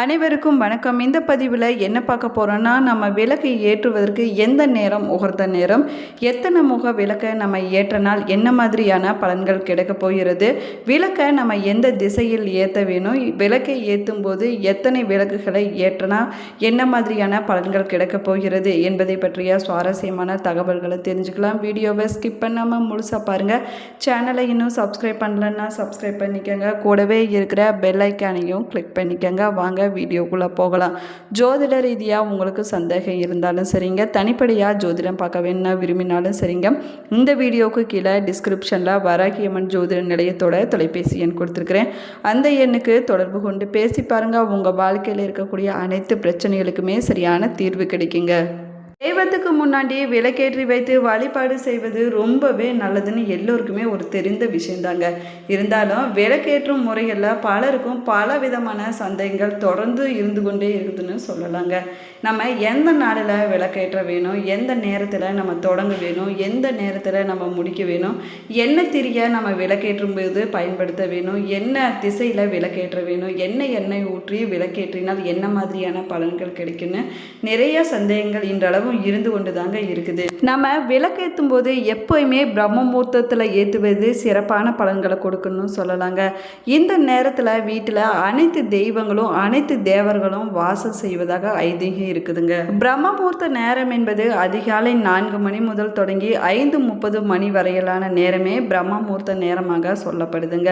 அனைவருக்கும் வணக்கம். இந்த பதிவில் என்ன பார்க்க போகிறோன்னா நம்ம விளக்கை ஏற்றுவதற்கு எந்த நேரம் உகர்ந்த நேரம் எத்தனை முக விளக்கை நம்ம ஏற்றினால் என்ன மாதிரியான பலன்கள் கிடைக்க போகிறது விளக்கை நம்ம எந்த திசையில் ஏற்ற வேணும் விளக்கை ஏற்றும் போது எத்தனை விளக்குகளை ஏற்றினா என்ன மாதிரியான பலன்கள் கிடைக்க போகிறது என்பதை பற்றிய சுவாரஸ்யமான தகவல்களை தெரிஞ்சுக்கலாம். வீடியோவை ஸ்கிப் பண்ணாமல் முழுசாக பாருங்கள் சேனலை இன்னும் சப்ஸ்கிரைப் பண்ணலன்னா சப்ஸ்கிரைப் பண்ணிக்கோங்க. கூடவே இருக்கிற பெல் ஐக்கானையும் கிளிக் பண்ணிக்கோங்க. வாங்க வீடியோக்குள்ளே போகலாம். ஜோதிட ரீதியாக உங்களுக்கு சந்தேகம் இருந்தாலும் சரிங்க. தனிப்படியாக ஜோதிடம் பார்க்க வேணும்னா விரும்பினாலும் சரிங்க. இந்த வீடியோவுக்கு கீழே டிஸ்கிரிப்ஷனில் வராகியம்மன் ஜோதிட நிலையத்தோட தொலைபேசி எண் கொடுத்துருக்குறேன். அந்த எண்ணுக்கு தொடர்பு கொண்டு பேசி பாருங்கள் உங்கள் வாழ்க்கையில் இருக்கக்கூடிய அனைத்து பிரச்சனைகளுக்குமே சரியான தீர்வு கிடைக்குங்க. தெய்வத்துக்கு முன்னாடி விளக்கேற்றி வைத்து வழிபாடு செய்வது ரொம்பவே நல்லதுன்னு எல்லோருக்குமே ஒரு தெரிந்த விஷயந்தாங்க. இருந்தாலும் விளக்கேற்றும் முறைகளில் பலருக்கும் பல விதமான சந்தேகங்கள் தொடர்ந்து இருந்து கொண்டே இருக்குதுன்னு சொல்லலாங்க. நம்ம எந்த நாளில் விளக்கேற்ற வேணும்? எந்த நேரத்தில் நம்ம தொடங்க வேணும்? எந்த நேரத்தில் நம்ம முடிக்க வேணும்? என்ன திரிய நம்ம விளக்கேற்றும் போது பயன்படுத்த வேணும்? என்ன திசையில் விளக்கேற்ற வேணும்? என்ன எண்ணெய் ஊற்றி விளக்கேற்றினால் என்ன மாதிரியான பலன்கள் கிடைக்குன்னு நிறைய சந்தேகங்கள் இன்றளவு இன்றளவும் இருந்து கொண்டு தாங்க இருக்குது. நம்ம விளக்கேற்றும் போது எப்போயுமே பிரம்ம முகூர்த்தத்தில் ஏற்றுவது சிறப்பான பலன்களை கொடுக்கணும்னு சொல்லலாங்க. இந்த நேரத்தில் வீட்டில் அனைத்து தெய்வங்களும் அனைத்து தேவர்களும் வாசம் செய்வதாக ஐதீகம் இருக்குதுங்க. பிரம்ம முகூர்த்த நேரம் என்பது அதிகாலை நான்கு மணி முதல் தொடங்கி ஐந்து முப்பது மணி வரையிலான நேரமே பிரம்ம முகூர்த்த நேரமாக சொல்லப்படுதுங்க.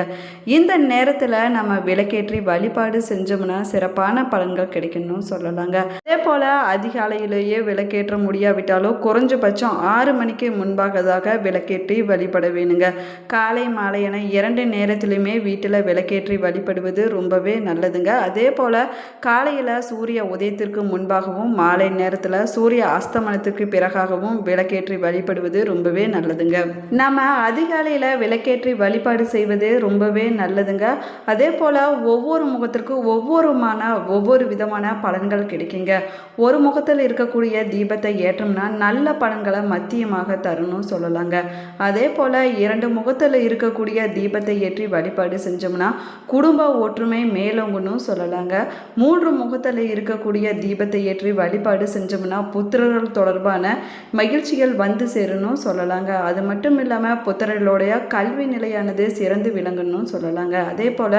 இந்த நேரத்தில் நம்ம விளக்கேற்றி வழிபாடு செஞ்சோம்னா சிறப்பான பலன்கள் கிடைக்கணும்னு சொல்லலாங்க. அதே போல் அதிகாலையிலேயே விளக்கேற்ற முடியாவிட்டாலும் குறைஞ்சபட்சம் ஆறு மணிக்கு முன்பாகதாக விளக்கேற்றி வழிபட வேணுங்க காலை மாலை என இரண்டு நேரத்திலுமே வீட்டில் விளக்கேற்றி வழிபடுவது ரொம்பவே நல்லதுங்க. அதே போல் காலையில் சூரிய உதயத்திற்கு முன்பாகவும் மாலை நேரத்தில் சூரிய அஸ்தமனத்திற்கு பிறகாகவும் விளக்கேற்றி வழிபடுவது ரொம்பவே நல்லதுங்க. நம்ம அதிகாலையில் விளக்கேற்றி வழிபாடு செய்வது ரொம்பவே நல்லதுங்க. அதே போல் ஒவ்வொரு முகத்திற்கும் ஒவ்வொருமான ஒவ்வொரு விதமான பலன்கள் கிடைக்குங்க. ஒரு முகத்தில் இருக்கக்கூடிய தீபத்தை ஏற்றோம்னா நல்ல பலன்களை மத்தியமாக தரணும் சொல்லலாங்க. அதே போல் இரண்டு முகத்தில் இருக்கக்கூடிய தீபத்தை ஏற்றி வழிபாடு செஞ்சோம்னா குடும்ப ஒற்றுமை மேலோங்கணும் சொல்லலாங்க. மூன்று முகத்தில் இருக்கக்கூடிய தீபத்தை ஏற்றி வழிபாடு செஞ்சோம்னா புத்திரர்கள் தொடர்பான மகிழ்ச்சிகள் வந்து சேரணும் சொல்லலாங்க. அது மட்டும் இல்லாமல் புத்திரர்களுடைய கல்வி நிலையானது சிறந்து விளங்கணும் சொல்லலாங்க. அதே போல்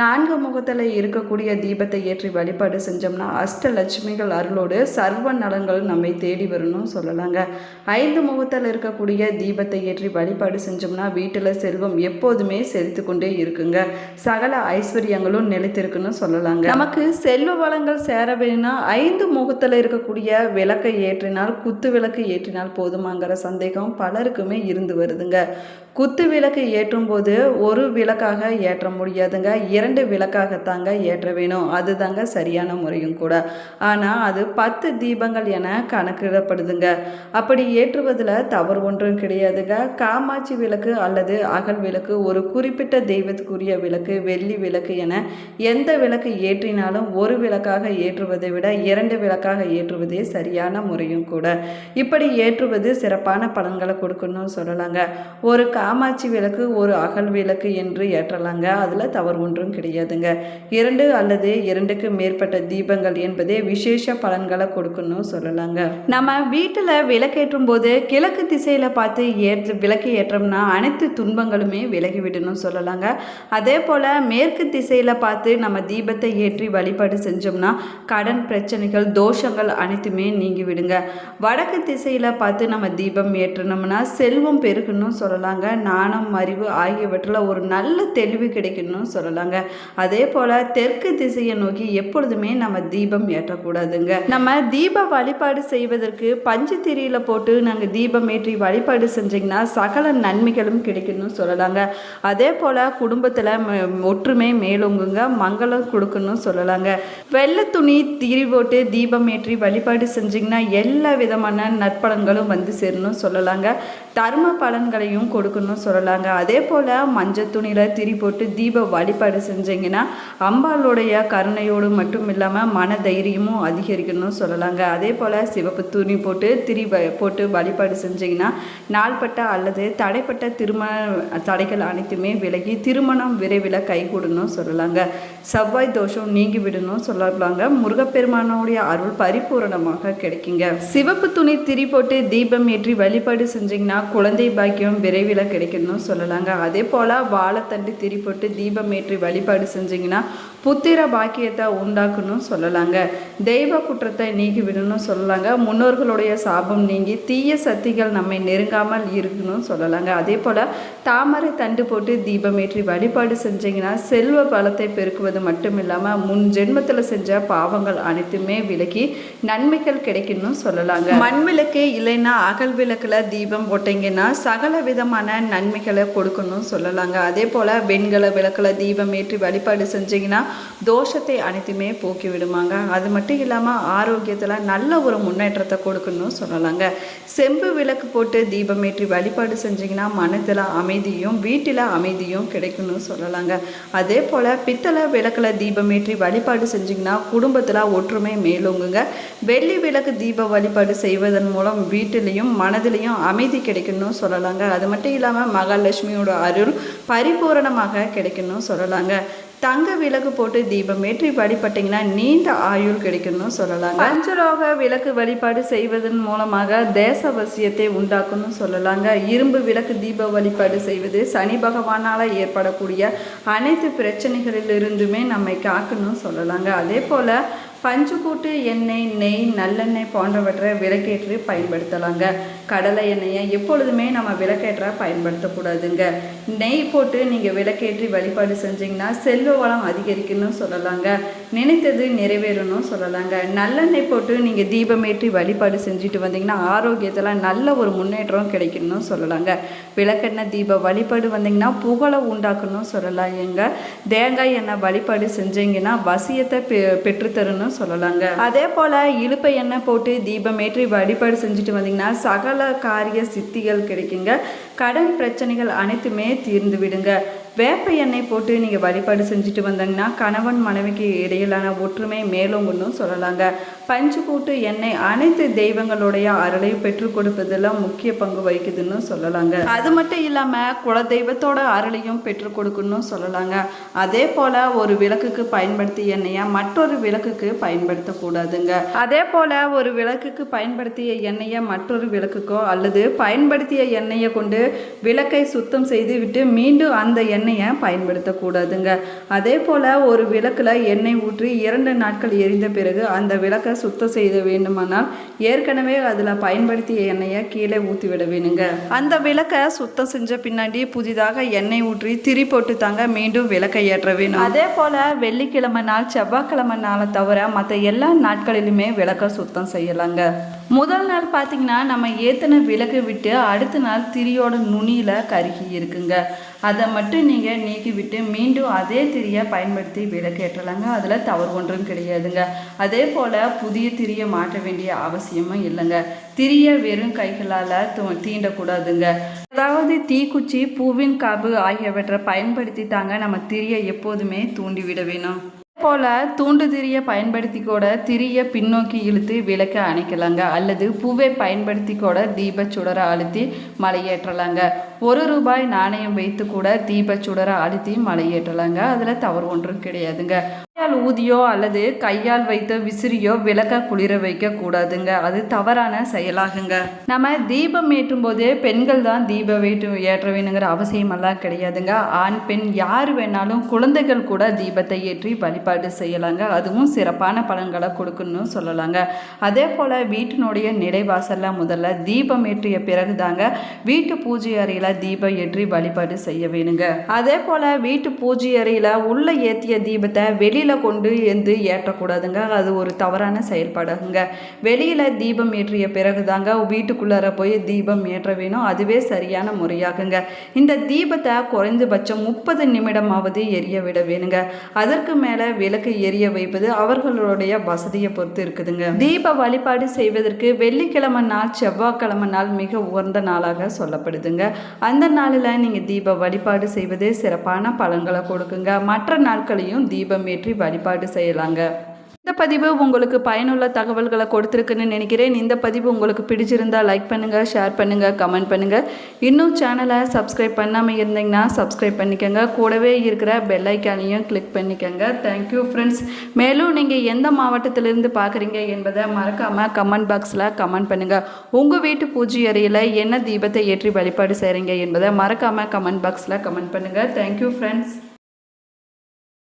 நான்கு முகத்தில் இருக்கக்கூடிய தீபத்தை ஏற்றி வழிபாடு செஞ்சோம்னா அஷ்டலட்சுமிகள் அருளோடு சர்வ நலங்கள் நம்மை தேடி வரணும் சொல்லலாங்க. ஐந்து முகத்தில் இருக்கக்கூடிய தீபத்தை ஏற்றி வழிபாடு செஞ்சோம்னா வீட்டில் செல்வம் எப்போதுமே செலுத்து கொண்டே இருக்குங்க. சகல ஐஸ்வர்யங்களும் நிலைத்திருக்குன்னு சொல்லலாங்க. நமக்கு செல்வ வளங்கள் சேர வேணும்னா ஐந்து முகத்தில் இருக்கக்கூடிய விளக்கை ஏற்றினால் குத்து விளக்கு ஏற்றினால் போதுமாங்கிற சந்தேகம் பலருக்குமே இருந்து வருதுங்க. குத்து விளக்கு ஏற்றும் போது ஒரு விளக்காக ஏற்ற முடியாதுங்க. இரண்டு விளக்காகத்தாங்க ஏற்ற வேணும். அதுதாங்க சரியான முறையும் கூட. ஆனால் அது பத்து தீபங்கள் என கணக்கிடப்படுதுங்க. அப்படி ஏற்றுவதில் தவறு ஒன்றும் கிடையாதுங்க. காமாட்சி விளக்கு அல்லது அகல் விளக்கு ஒரு குறிப்பிட்ட தெய்வத்துக்குரிய விளக்கு வெள்ளி விளக்கு என எந்த விளக்கு ஏற்றினாலும் ஒரு விளக்காக ஏற்றுவதை விட இரண்டு விளக்காக ஏற்றுவதே சரியான முறையும் கூட. இப்படி ஏற்றுவது சிறப்பான பலன்களை கொடுக்கணும்னு சொல்லலாங்க. ஒரு காமாட்சி விளக்கு ஒரு அகல் விளக்கு என்று ஏற்றலாங்க. அதில் தவறு ஒன்றும் கிடையாதுங்க. இரண்டு அல்லது இரண்டுக்கு மேற்பட்ட தீபங்கள் என்பதே விசேஷ பலன்களை கொடுக்கணும்னு சொல்லலாங்க. நம்ம வீட்டில் விளக்கேற்றும் போது கிழக்கு திசையில் பார்த்து ஏற்று விளக்கு ஏற்றோம்னா அனைத்து துன்பங்களுமே விலகி விடணும் சொல்லலாங்க. அதே போல் மேற்கு திசையில் பார்த்து நம்ம தீபத்தை ஏற்றி வழிபாடு செஞ்சோம்னா கடன் பிரச்சனைகள் தோஷங்கள் அனைத்துமே நீங்கி விடுங்க வடக்கு திசையில் பார்த்து நம்ம தீபம் ஏற்றினோம்னா செல்வம் பெருகணும்னு சொல்லலாங்க. நாணம் அறிவு ஆகியவற்றில் ஒரு நல்ல தெளிவு கிடைக்கணும்னு சொல்லலாங்க. அதே போல் தெற்கு திசையை நோக்கி எப்பொழுதுமே நம்ம தீபம் ஏற்றக்கூடாதுங்க. நம்ம தீப வழிபாடு செய்வதற்கு பஞ்சு திரியில் போட்டு நாங்கள் தீபம் ஏற்றி வழிபாடு செஞ்சிங்கன்னா சகல நன்மைகளும் கிடைக்கணும்னு சொல்லலாங்க. அதே போல் குடும்பத்தில் ஒற்றுமை மேலோங்குங்க மங்களம் கொடுக்கணும்னு சொல்லலாங்க. வெள்ளை துணி திரி போட்டு தீபம் ஏற்றி வழிபாடு செஞ்சிங்கன்னா எல்லா விதமான நற்பலன்களும் வந்து சேரணும் சொல்லலாங்க. தர்ம பலன்களையும் கொடுக்கணும். சொல்லலாங்க. அதே போல் மஞ்சள் துணியில் திரி போட்டு தீப வழிபாடு செஞ்சீங்கன்னா அம்பாளுடைய கருணையோடு மட்டும் இல்லாமல் மன தைரியமும் அதிகரிக்கணும்னு சொல்லலாங்க. அதே போல் சிவப்பு துணி போட்டு திரி வ- போட்டு வழிபாடு செஞ்சீங்கன்னா நாள்பட்ட அல்லது தடைப்பட்ட திருமண தடைகள் அனைத்துமே விலகி திருமணம் விரைவில் கைகூடணும் சொல்லலாங்க. செவ்வாய் தோஷம் நீங்கி விடணும் சொல்லலாங்க முருகப்பெருமானோடைய அருள் பரிபூரணமாக கிடைக்குங்க. சிவப்பு துணி திரி போட்டு தீபம் ஏற்றி வழிபாடு செஞ்சீங்கன்னா குழந்தை பாக்கியம் விரைவில் கிடைக்கணும்னு சொல்லலாங்க. அதே போல் வாழைத்தண்டு திரி போட்டு தீபம் ஏற்றி வழிபாடு செஞ்சீங்கன்னா புத்திர பாக்கியத்தை உண்டாக்கணும் சொல்லலாங்க. தெய்வ குற்றத்தை நீக்கி விடணும் சொல்லலாங்க. முன்னோர்களுடைய சாபம் நீங்கி தீய சக்திகள் நம்மை நெருங்காமல் இருக்கணும் சொல்லலாங்க. அதே போல் தாமரை தண்டு போட்டு தீபம் ஏற்றி வழிபாடு செஞ்சீங்கன்னா செல்வ பலத்தை பெருக்குவது மட்டும் இல்லாமல் முன் ஜென்மத்தில் செஞ்ச பாவங்கள் அனைத்துமே விலகி நன்மைகள் கிடைக்கணும் சொல்லலாங்க. மண் விளக்கு இல்லைன்னா அகல் விளக்கில் தீபம் போட்டீங்கன்னா சகல விதமான நன்மைகளை கொடுக்கணும் சொல்லலாங்க. அதே போல் வெண்கல விளக்கில் தீபம் ஏற்றி வழிபாடு செஞ்சீங்கன்னா தோஷத்தை அனைத்துமே போக்கி விடுமாங்க. அது மட்டும் இல்லாமல் ஆரோக்கியத்தில் நல்ல ஒரு முன்னேற்றத்தை கொடுக்கணும் சொல்லலாங்க. செம்பு விளக்கு போட்டு தீபம் ஏற்றி வழிபாடு செஞ்சீங்கன்னா மனதில் அமைதியும் வீட்டில் அமைதியும் கிடைக்கணும்னு சொல்லலாங்க. அதே போல் பித்தளை விளக்கில் தீபம் ஏற்றி வழிபாடு செஞ்சிங்கன்னா குடும்பத்தில் ஒற்றுமை மேலோங்குங்க. வெள்ளி விளக்கு தீப வழிபாடு செய்வதன் மூலம் வீட்டிலையும் மனதிலையும் அமைதி கிடைக்கணும்னு சொல்லலாங்க. அது மட்டும் இல்லாமல் மகாலட்சுமியோட அருள் பரிபூரணமாக கிடைக்கணும்னு சொல்லலாங்க. தங்க விளக்கு போட்டு தீபம் ஏற்றி வழிபட்டீங்கன்னா நீண்ட ஆயுள் கிடைக்கும்னு சொல்லலாம் பஞ்சலோக விளக்கு வழிபாடு செய்வதன் மூலமாக தேசவசியத்தை உண்டாக்கும்னு சொல்லலாங்க. இரும்பு விளக்கு தீப வழிபாடு செய்வது சனி பகவானால் ஏற்படக்கூடிய அனைத்து பிரச்சனைகளிலிருந்துமே நம்மை காக்கணும் சொல்லலாங்க. அதே போல் பஞ்சுக்கூட்டு எண்ணெய் நெய் நல்லெண்ணெய் போன்றவற்றை விளக்கேற்றி பயன்படுத்தலாங்க. கடலை எண்ணெயை எப்பொழுதுமே நம்ம விளக்கேற்ற பயன்படுத்தக்கூடாதுங்க. நெய் போட்டு நீங்கள் விளக்கேற்றி வழிபாடு செஞ்சீங்கன்னா செல்வ வளம் அதிகரிக்கணும்னு சொல்லலாங்க. நினைத்தது நிறைவேறணும் சொல்லலாங்க. நல்லெண்ணெய் போட்டு நீங்கள் தீபமேற்றி வழிபாடு செஞ்சுட்டு வந்தீங்கன்னா ஆரோக்கியத்தில் நல்ல ஒரு முன்னேற்றம் கிடைக்கணும்னு சொல்லலாங்க. விளக்கெண்ணெய் தீப வழிபாடு வந்தீங்கன்னா புகழை உண்டாக்கணும் சொல்லலாம் எங்க தேங்காய் எண்ணெய் வழிபாடு செஞ்சீங்கன்னா வசியத்தை பெ பெற்றுத்தரணும் சொல்லலாங்க. அதே போல் இழுப்பை எண்ணெய் போட்டு தீபம் ஏற்றி வழிபாடு செஞ்சுட்டு வந்தீங்கன்னா சகல காரிய சித்திகள் கிடைக்குங்க. கடன் பிரச்சனைகள் அனைத்துமே தீர்ந்து விடுங்க. வேப்ப எண்ணெய் போட்டு நீங்கள் வழிபாடு செஞ்சுட்டு வந்தீங்கன்னா கணவன் மனைவிக்கு இடையிலான ஒற்றுமை மேலோங்கணும் சொல்லலாங்க. பஞ்சு கூட்டு எண்ணெய் அனைத்து தெய்வங்களுடைய அருளையும் பெற்றுக் கொடுப்பதில் முக்கிய பங்கு வகிக்குதுன்னு சொல்லலாங்க. அது மட்டும் இல்லாமல் குல தெய்வத்தோட அருளையும் பெற்றுக் கொடுக்கணும்னு சொல்லலாங்க. அதே போல் ஒரு விளக்குக்கு பயன்படுத்திய எண்ணெயை மற்றொரு விளக்குக்கு பயன்படுத்தக்கூடாதுங்க. அதே போல் ஒரு விளக்குக்கு பயன்படுத்திய எண்ணெயை மற்றொரு விளக்குக்கோ அல்லது பயன்படுத்திய எண்ணெயை கொண்டு விளக்கை சுத்தம் செய்து விட்டு மீண்டும் அந்த எண்ணெயை பயன்படுத்தக்கூடாதுங்க. அதே போல் ஒரு விளக்கில் எண்ணெய் ஊற்றி இரண்டு நாட்கள் எரிந்த பிறகு அந்த விளக்கை சுத்தம் செய்த வேண்டுமானால் ஏற்கனவே அதில் பயன்படுத்திய எண்ணெயை கீழே ஊற்றி விட வேணுங்க. அந்த விளக்கை சுத்தம் செஞ்ச பின்னாடி புதிதாக எண்ணெய் ஊற்றி திரி போட்டு தாங்க மீண்டும் விளக்கை ஏற்ற வேணும். அதே போல் வெள்ளிக்கிழமை நாள் செவ்வாய்க்கிழமை நாளை தவிர மற்ற எல்லா நாட்களிலுமே விளக்கை சுத்தம் செய்யலாங்க. முதல் நாள் பார்த்தீங்கன்னா நம்ம ஏற்றின விளக்கு விட்டு அடுத்த நாள் திரியோட நுனியில் கருகி இருக்குங்க. அதை மட்டும் நீங்கள் நீக்கிவிட்டு மீண்டும் அதே திரியை பயன்படுத்தி விளக்கேற்றலாங்க அதில் தவறு ஒன்றும் கிடையாதுங்க. அதே போல் புதிய திரியை மாற்ற வேண்டிய அவசியமும் இல்லைங்க. திரியை வெறும் கைகளால் தூ- தீண்டக்கூடாதுங்க. அதாவது தீக்குச்சி பூவின் காப்பு ஆகியவற்றை பயன்படுத்தி தாங்க நம்ம திரியை எப்போதுமே தூண்டிவிட வேணும். போல தூண்டு திரியை பயன்படுத்தி கூட திரியை பின்னோக்கி இழுத்து விளக்க அணைக்கலாங்க. அல்லது பூவை பயன்படுத்தி கூட தீப சுடரை அழுத்தி மலையேற்றலாங்க. ஒரு ரூபாய் நாணயம் வைத்து கூட தீப சுடரை அழுத்தி மலையேற்றலாங்க. அதில் தவறு ஒன்றும் கிடையாதுங்க. கையால் ஊதியோ அல்லது கையால் வைத்த விசிறியோ விளக்க குளிர வைக்க கூடாதுங்க. அது தவறான செயலாகுங்க. நம்ம தீபம் ஏற்றும் போதே பெண்கள் தான் தீபம் ஏற்று ஏற்ற வேணுங்கிற அவசியமெல்லாம் கிடையாதுங்க. ஆண் பெண் யார் வேணாலும் குழந்தைகள் கூட தீபத்தை ஏற்றி வழிபாடு செய்யலாங்க. அதுவும் சிறப்பான பலன்களை கொடுக்கணும்னு சொல்லலாங்க. அதே போல் வீட்டினுடைய நிலைவாசல்ல முதல்ல தீபம் ஏற்றிய பிறகு தாங்க வீட்டு பூஜை அறையில் தீபம் ஏற்றி வழிபாடு செய்ய வேணுங்க. அதே போல் வீட்டு பூஜை அறையில் உள்ள ஏற்றிய தீபத்தை வெளியில் கொண்டு எந்து ஏற்றக்கூடாதுங்க. அது ஒரு தவறான செயல்பாடுங்க. வெளியில் தீபம் ஏற்றிய பிறகு தாங்க வீட்டுக்குள்ளார போய் தீபம் ஏற்ற வேணும். அதுவே சரியான முறையாகுங்க. இந்த தீபத்தை குறைந்தபட்சம் முப்பது நிமிடமாவது எரிய விட வேணுங்க. அதற்கு மேலே விளக்கு எரிய வைப்பது அவர்களுடைய வசதியை பொறுத்து இருக்குதுங்க. தீப வழிபாடு செய்வதற்கு வெள்ளிக்கிழமை நாள் செவ்வாய்க்கிழமை நாள் மிக உயர்ந்த நாளாக சொல்லப்படுதுங்க. அந்த நாளில் நீங்கள் தீப வழிபாடு செய்வது சிறப்பான பலன்களை கொடுக்குங்க. மற்ற நாட்களையும் தீபம் ஏற்றி வழிபாடு செய்யலாங்க. இந்த பதிவு உங்களுக்கு பயனுள்ள தகவல்களை கொடுத்துருக்குன்னு நினைக்கிறேன். இந்த பதிவு உங்களுக்கு பிடிச்சிருந்தா லைக் பண்ணுங்கள் ஷேர் பண்ணுங்கள் கமெண்ட் பண்ணுங்கள் இன்னும் சேனலை சப்ஸ்கிரைப் பண்ணாமல் இருந்தீங்கன்னா சப்ஸ்கிரைப் பண்ணிக்கோங்க. கூடவே இருக்கிற பெல்லைக்கானையும் கிளிக் பண்ணிக்கோங்க. தேங்க்யூ ஃப்ரெண்ட்ஸ் மேலும் நீங்கள் எந்த மாவட்டத்திலிருந்து பார்க்குறீங்க என்பதை மறக்காமல் கமெண்ட் பாக்ஸில் கமெண்ட் பண்ணுங்கள் உங்கள் வீட்டு பூஜை அறையில் என்ன தீபத்தை ஏற்றி வழிபாடு செய்கிறீங்க என்பதை மறக்காமல் கமெண்ட் பாக்ஸில் கமெண்ட் பண்ணுங்கள் தேங்க்யூ ஃப்ரெண்ட்ஸ்